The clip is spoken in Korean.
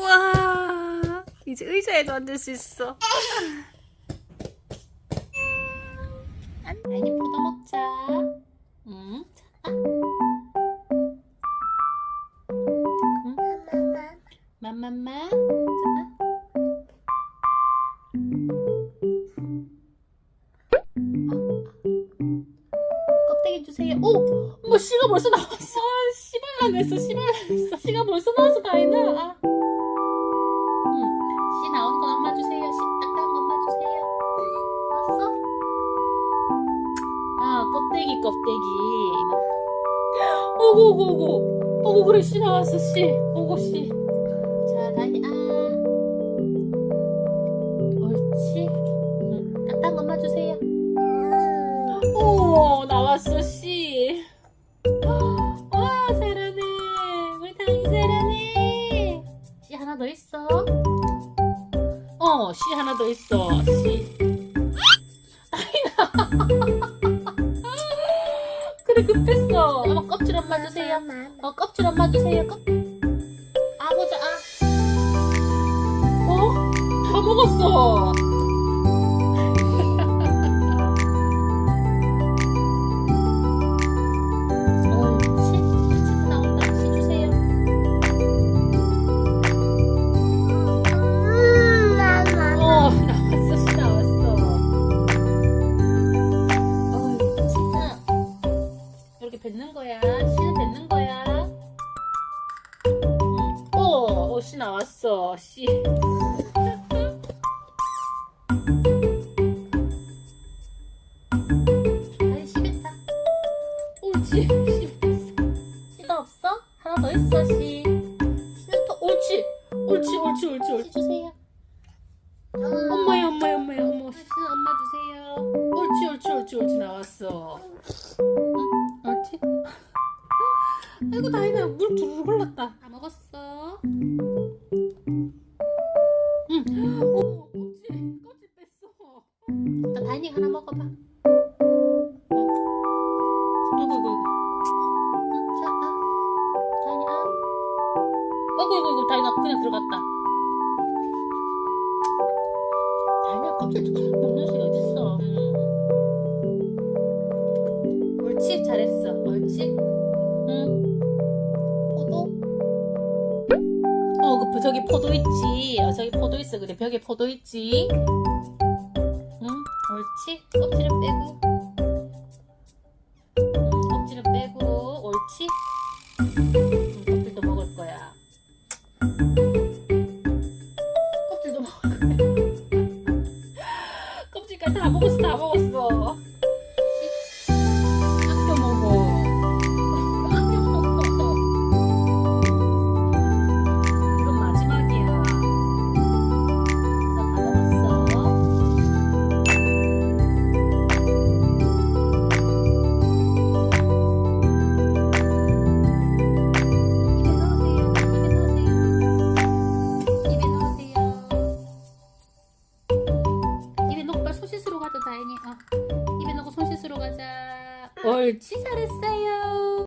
와 이제 의자에도 앉을 수 있어. 아니 포도 먹자. 응. 자, 맘맘마. 자. 껍데기 주세요. 오, 뭐 씨가 벌써 나왔어. 아, 씨발라냈어, 씨발라냈어. 씨가 벌써 나왔어, 다이나. 아. 껍데기. 오고, 오고, 오고. 오고, 그래, 씨 나왔어, 씨. 오고, 씨. 자, 다니, 아. 옳지. 응, 거 엄마 주세요. 오, 나왔어, 씨. 와, 잘하네. 우리 다니 잘하네. 씨 하나 더 있어. 어, 씨 하나 더 있어. 씨. 그래 급했어. 엄마 껍질 엄마 주세요. 어 껍질 엄마 주세요. 껍. 아 보자. 아. 어? 다 먹었어. 어, 뱉는 거야. 씨는 뱉는 거야. 응. 어, 어, 씨 나왔어. 씨. 아니, 씨 뱉다. 옳지. 씨 뱉었어. 씨가 없어? 하나 더 있어, 씨. 씨는 또, 옳지. 옳지, 옳지, 옳지, 옳지. 주세요. 엄마야, 엄마야, 엄마야, 엄마. 씨는 엄마 주세요. 옳지, 옳지, 옳지, 옳지. 나왔어. 아이고 다이나 물 두루루 흘렀다. 다 먹었어. 응. 오, 껍질, 껍질 뺐어. 나 다이니 하나 먹어봐. 어. 아이고, 아이고, 아이고. 응, 자, 아. 다이니, 아. 아이고, 아이고, 아이고, 다이나 그냥 들어갔다. 다이나 껍질도 잘 먹는 시 어딨어. 응. 옳지, 잘했어. 옳지. 어, 그 저기 포도 있지. 어, 저기 포도 있어. 그래, 벽에 포도 있지. 응, 옳지. 껍질은 빼고. 응, 껍질은 빼고. 옳지. 응, 껍질도 먹을 거야. 어. 입에 넣고 손 씻으러 가자. 옳지, 잘했어요.